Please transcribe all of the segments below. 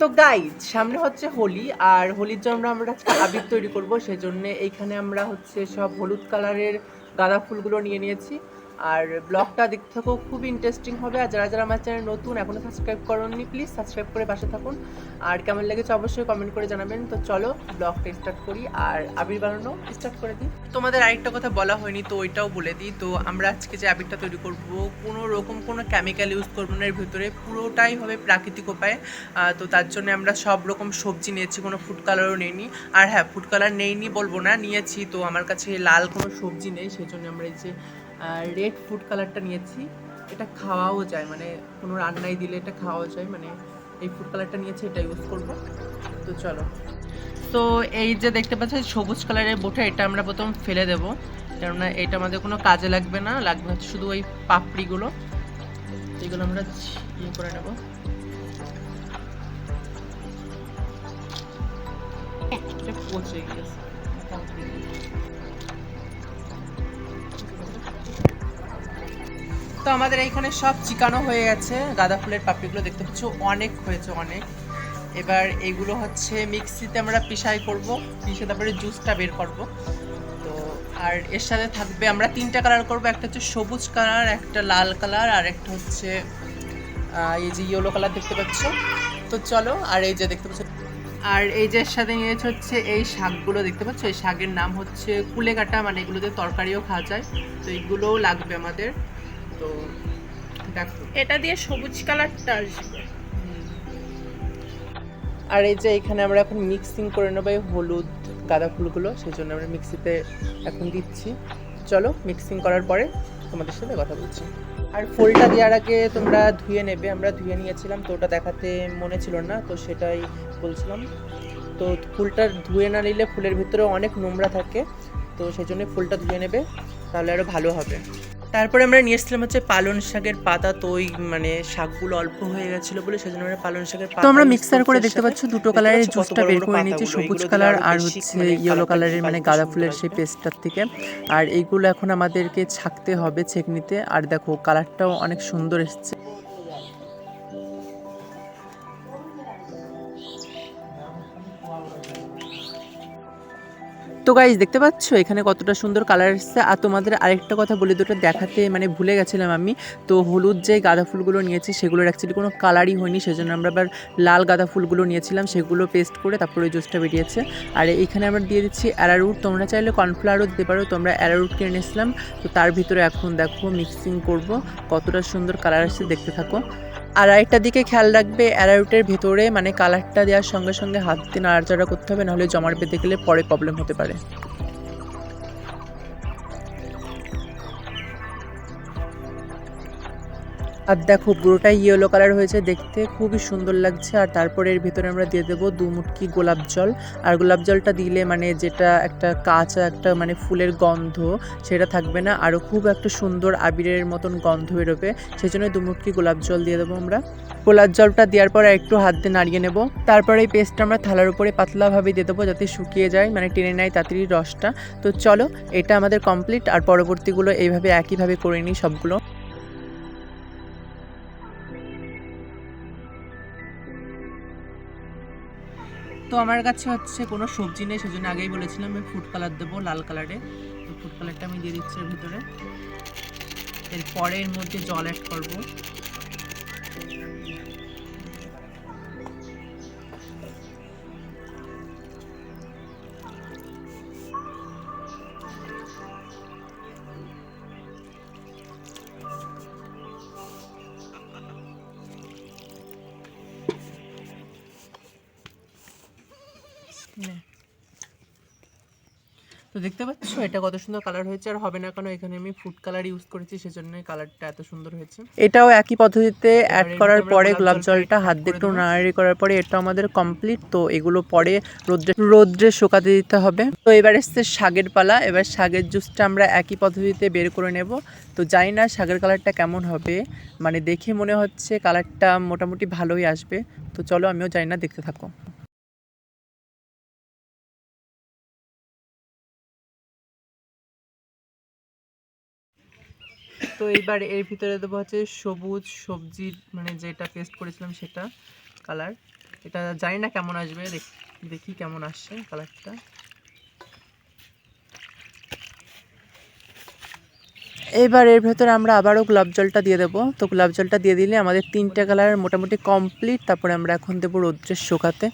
তো গাইজ সামনে হচ্ছে হোলি, আর হোলির জন্য আমরা আজকে আবির তৈরি করব। সেজন্য এইখানে আমরা হচ্ছে সব হলুদ কালারের গাঁদা ফুলগুলো নিয়ে নিয়েছি। আর ব্লগটা দেখতে থাকো, খুব ইন্টারেস্টিং হবে। আর যারা যারা আমার চ্যানেল নতুন, এখনও সাবস্ক্রাইব করোনি প্লিজ সাবস্ক্রাইব করে পাশে থাকুন। আর কেমন লেগেছে অবশ্যই কমেন্ট করে জানাবেন। তো চলো ব্লগটা স্টার্ট করি। আর আবির বানানো স্টার্ট করে দিই। তোমাদের আরেকটা কথা বলা হয়নি, তো ওইটাও বলে দিই। তো আমরা আজকে যে আবিরটা তৈরি করব, কোনো রকম কোনো কেমিক্যাল ইউজ করব না, এর ভিতরে পুরোটাই হবে প্রাকৃতিক উপায়ে। তো তার জন্য আমরা সব রকম সবজি নিয়েছি, কোনো ফুড কালারও নেইনি। আর হ্যাঁ ফুড কালার নেইনি বলব না, নিয়েছি। তো আমার কাছে লাল কোনো সবজি নেই, সেই জন্য আমরা এই যে রেড ফুড কালারটা নিয়েছি। এটা খাওয়াও যায় মানে কোনো রান্নায় দিলে এটা খাওয়াও যায় মানে এই ফুড কালারটা নিয়েছি, এটা ইউজ করব। তো চলো। তো এই যে দেখতে পাচ্ছ সবুজ কালারের বোটা, এটা আমরা প্রথম ফেলে দেবো। কেননা এটা আমাদের কোনো কাজে লাগবে না, লাগবে হচ্ছে শুধু ওই পাপড়িগুলো। এগুলো আমরা ইয়ে করে নেব। পচে গিয়েছে তো আমাদের এইখানে সব চিকানো হয়ে গেছে। গাঁদা ফুলের পাপড়িগুলো দেখতে পাচ্ছ, অনেক হয়েছে অনেক। এবার এগুলো হচ্ছে মিক্সিতে আমরা পিসাই করব, পিষে তারপরে জুসটা বের করব। তো আর এর সাথে থাকবে, আমরা তিনটা কালার করব, একটা হচ্ছে সবুজ কালার একটা লাল কালার আর একটা হচ্ছে এই যে ইয়েলো কালার দেখতে পাচ্ছ। তো চলো, আর এই যে দেখতে পাচ্ছ, আর এই যে এর সাথে নিয়েছে হচ্ছে এই শাকগুলো দেখতে পাচ্ছ। এই শাকের নাম হচ্ছে কুলেকাটা মানে এগুলোতে তরকারিও খাওয়া যায়। তো এইগুলোও লাগবে আমাদের। তো দেখো। এটা দিয়ে সবুজ কালারটা আসবে। আর এই যে এখানে আমরা এখন মিক্সিং করে নেব এই হলুদ গাঁদা ফুলগুলো সেই জন্য আমরা মিক্সিতে এখন দিচ্ছি। চলো মিক্সিং করার পরে তোমাদের সাথে কথা বলছি। আর ফুলটা দেওয়ার আগে তোমরা ধুয়ে নেবে আমরা ধুয়ে নিয়েছিলাম তো ওটা দেখাতে মনে ছিল না তো সেটাই বলছিলাম। তো ফুলটা ধুয়ে না নিলে ফুলের ভিতরে অনেক নোংরা থাকে তো সেই জন্য ফুলটা ধুয়ে নেবে তাহলে আরও ভালো হবে। তারপরে আমরা নিয়ে এসেছিলাম হচ্ছে পালন শাকের পাতা তো ওই মানে শাকগুলো অল্প হয়ে গেছিল বলে সেজন্য আমরা পালন শাকের পাতা তো আমরা মিক্সার করে দেখতে। পাচ্ছি দুটো কালারের জুসটা বের করে নিয়েছি সবুজ কালার আর হচ্ছে মানে ইয়েলো কালারের মানে গাঁদা ফুলের সেই। পেস্টটার থেকে আর এইগুলো এখন আমাদেরকে ছাকতে হবে ছেকনিতে আর দেখো কালারটাও অনেক সুন্দর এসছে তো গাইজ দেখতে পাচ্ছ? এখানে কতটা সুন্দর কালার এসছে। আর তোমাদের আরেকটা কথা বলে দুটো দেখাতে মানে ভুলে গেছিলাম আমি। তো হলুদ যে গাঁদা ফুলগুলো নিয়েছি, সেগুলোর অ্যাকচুয়ালি কোনো কালারই হয়নি। সেজন্য আমরা আবার লাল গাঁদা ফুলগুলো নিয়েছিলাম, সেগুলো পেস্ট করে তারপরে জুসটা বেরিয়েছে। আর এইখানে আমরা দিয়ে দিচ্ছি অ্যারারুট তোমরা চাইলে কর্নফ্লাওয়ারও দিতে পারো। তোমরা অ্যারারুট কিনে নিয়েছিলাম তো তার ভিতরে এখন দেখো মিক্সিং করব। কতটা সুন্দর কালার আসছে দেখতে থাকো। আর আরেকটা দিকে খেয়াল রাখবে অ্যারারুটের ভেতরে মানে কালারটা দেওয়ার সঙ্গে সঙ্গে হাত দিয়ে নাড়াচাড়া করতে হবে, নাহলে জমাট বেঁধে গেলে পরে প্রবলেম হতে পারে। আর দেখো, পুরোটাই ইয়েলো কালার হয়েছে দেখতে, খুবই সুন্দর লাগছে। আর তারপরে এর ভেতরে আমরা দিয়ে দেবো দু মুটকি গোলাপ জল। আর গোলাপ জলটা দিলে মানে যেটা একটা কাঁচা একটা মানে ফুলের গন্ধ, সেটা থাকবে না। আরও খুব একটা সুন্দর আবিরের মতন গন্ধ বেরোবে। সেই জন্য দু মুটকি গোলাপ জল দিয়ে দেবো আমরা। গোলাপ জলটা দেওয়ার পর একটু হাত দিয়ে নাড়িয়ে নেব। তারপরে এই পেস্টটা আমরা থালার উপরে পাতলাভাবে দিয়ে দেবো যাতে শুকিয়ে যায় মানে টেনে নেয় তাড়াতাড়ি রসটা। তো চলো, এটা আমাদের কমপ্লিট আর পরবর্তীগুলো এইভাবে একইভাবে করে নিই সবগুলো। তো আমার কাছে হচ্ছে কোনো সবজি নেই, সেজন্য আগেই বলেছিলাম আমি ফুড কালার দেবো লাল কালারে তো ফুড কালারটা আমি দিয়ে দিচ্ছি এর ভিতরে। এরপরে এর মধ্যে জল অ্যাড করব। তো দেখতে পাচ্ছ এটা কত সুন্দর কালার হয়েছে আর হবে না কেন এখানে আমি ফুড কালার ইউজ করেছি সেজন্যই কালারটা এত সুন্দর হয়েছে। এটাও একই পদ্ধতিতে অ্যাড করার পরে গোলাপ জলটা হাত দিয়ে একটু। নাড়াড়ি করার পরে এটা আমাদের কমপ্লিট তো এগুলো পরে রোদ্রে রোদ্রে শুকাতে দিতে হবে। তো এবার এসছে শাগের পালা এবার শাগের জুসটা আমরা একই পদ্ধতিতে বের করে নেব। তো জানি না শাকের কালারটা কেমন হবে মানে দেখে মনে হচ্ছে কালারটা মোটামুটি ভালোই আসবে। তো চলো আমিও জানি না দেখতে থাকো। তো এইবার এর ভিতরে দেবো হচ্ছে সবুজ সবজির মানে যেটা পেস্ট করেছিলাম সেটা কালার এটা জানি না কেমন আসবে, দেখ- দেখি কেমন আসছে কালারটা এবার এর ভেতরে আমরা আবারও গোলাপ জলটা দিয়ে দেবো। তো গোলাপ জলটা দিয়ে দিলে আমাদের তিনটে কালার মোটামুটি কমপ্লিট তারপরে আমরা এখন দেবো রৌদ্রের শুকাতে।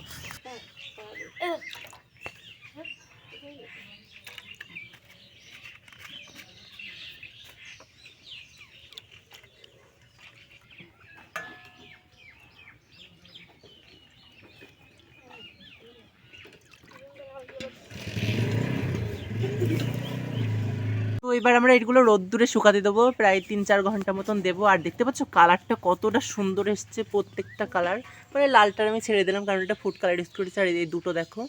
এবার আমরা এগুলো রোদ্দুরে শুকাতে দেবো, প্রায় তিন চার ঘণ্টা মতন দেবো। আর দেখতে পাচ্ছ কালারটা কতটা সুন্দর এসছে প্রত্যেকটা কালার। মানে লালটার আমি ছেড়ে দিলাম, কারণ এটা ফুড কালার ইউজ করেছি আর এই দুটো দেখো।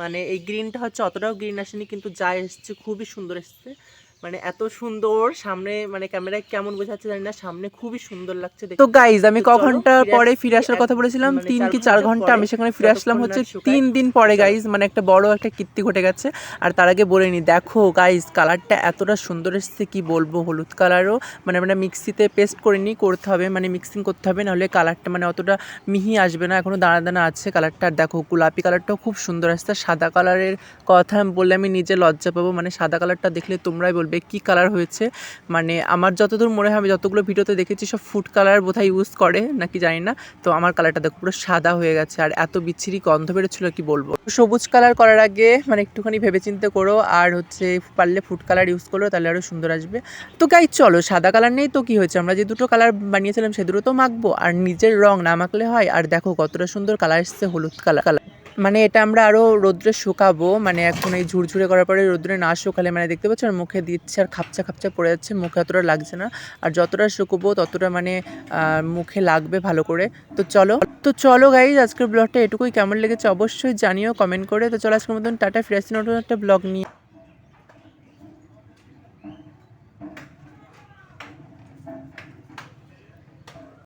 মানে এই গ্রিনটা হচ্ছে অতটাও গ্রিন আসেনি, কিন্তু যা এসছে খুবই সুন্দর এসছে। মানে এত সুন্দর সামনে মানে ক্যামেরায় কেমন বোঝাচ্ছে জানি না সামনে খুবই সুন্দর লাগছে তো গাইজ আমি ক ঘণ্টা পরে ফিরে আসার কথা বলেছিলাম? মানে তিন কি চার ঘণ্টা আমি সেখানে ফিরে আসলাম হচ্ছে তিন দিন পরে গাইজ মানে একটা বড় একটা কীর্তি ঘটে গেছে। আর তার আগে বলে নি দেখো গাইজ কালারটা এতটা সুন্দর এসেছে কি বলব? হলুদ কালারও মানে আমরা মিক্সিতে পেস্ট করিনি করতে হবে মানে মিক্সিং করতে হবে নাহলে কালারটা মানে অতটা মিহি আসবে না এখনও দানা দানা আছে কালারটা আর দেখো গোলাপি কালারটাও খুব সুন্দর আসছে সাদা কালারের কথা বললে আমি নিজে লজ্জা পাবো মানে সাদা কালারটা দেখলে তোমরাই বলবে কি কালার হয়েছে? মানে আমার যতদূর মনে হয়, আমি যতগুলো ভিডিওতে দেখেছি, সব ফুড কালার বোধহয় ইউজ করে, নাকি জানি না। তো আমার কালারটা দেখো, পুরো সাদা হয়ে গেছে। আর এত বিচ্ছিরি গন্ধ বেরোচ্ছিল, কি বলব? সবুজ কালার করার আগে মানে একটুখানি ভেবেচিন্তে করো। আর হচ্ছে, পারলে ফুড কালার ইউজ করো তাহলে আরও সুন্দর আসবে। তো গাই চলো, সাদা কালার নেই তো কি হয়েছে? আমরা যে দুটো কালার বানিয়েছিলাম সে দুটো তো মাখবো। আর নিজের রং না মাখলে হয়। আর দেখো, কতটা সুন্দর কালার এসছে, হলুদ কালার কালার মানে এটা আমরা আরও রোদ্রে শুকাবো মানে এখন এই ঝুরঝুরে করার পরে রোদ্রে না শুকালে মানে দেখতে পাচ্ছ আর মুখে দিচ্ছে আর খাপচা খাপচা পড়ে যাচ্ছে, মুখে অতটা লাগছে না। আর যতটা শুকোবো ততটা মানে মুখে লাগবে ভালো করে। তো চলো তো চলো গাইজ আজকের ব্লগটা এটুকুই। কেমন লেগেছে অবশ্যই জানিও কমেন্ট করে। তো চলো আজকের মতন, টাটা, ফিরে আসছি নতুন একটা ব্লগ নিয়ে।